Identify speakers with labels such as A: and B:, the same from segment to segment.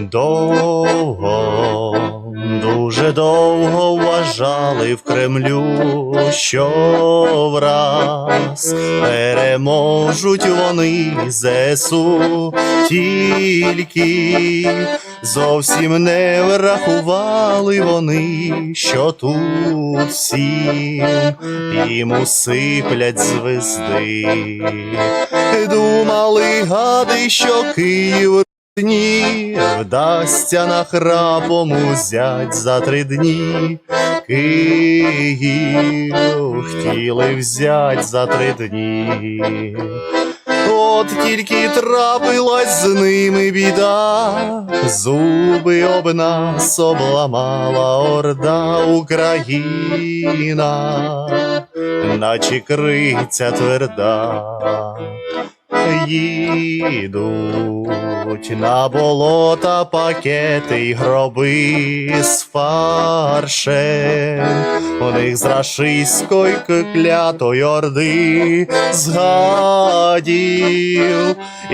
A: Довго, дуже довго вважали в Кремлю, що враз переможуть вони ЗСУ, тільки зовсім не врахували вони, що тут всім їм усиплять звезди. Думали гади, що Київ дні вдасться нахрапом узять за три дні. Київ хотіли взять за три дні. От тільки трапилась з ними біда, зуби об нас обламала орда Україна, наче криця тверда їдуть на болота пакети й гроби з фаршем. У них з рашистської клятої орди згадів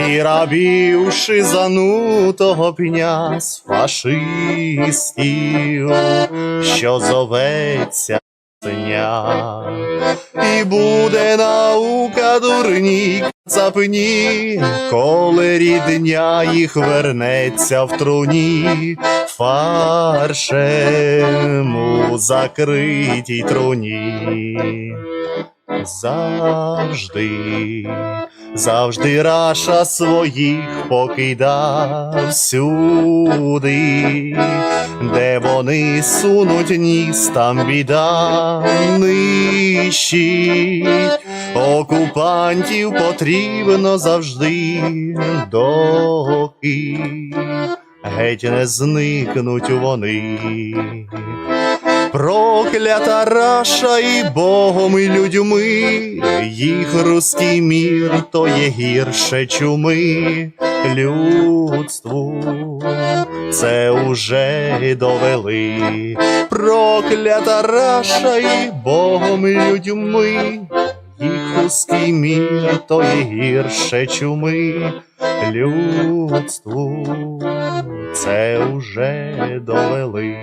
A: і рабів шизанутого пня з фашистів, що зоветься. І буде наука дурні запні, коли рідня їх вернеться в труні, фаршем у закритій труні. Завжди, завжди раша своїх покидав всюди, де вони сунуть ніс, там біда нищить. Окупантів потрібно завжди доки геть не зникнуть вони. Проклята раша і Богом і людьми, їх руський мір то є гірше чуми людству, це уже довели. Проклята раша і Богом і людьми, їх руський мір то є гірше чуми людству, це уже довели.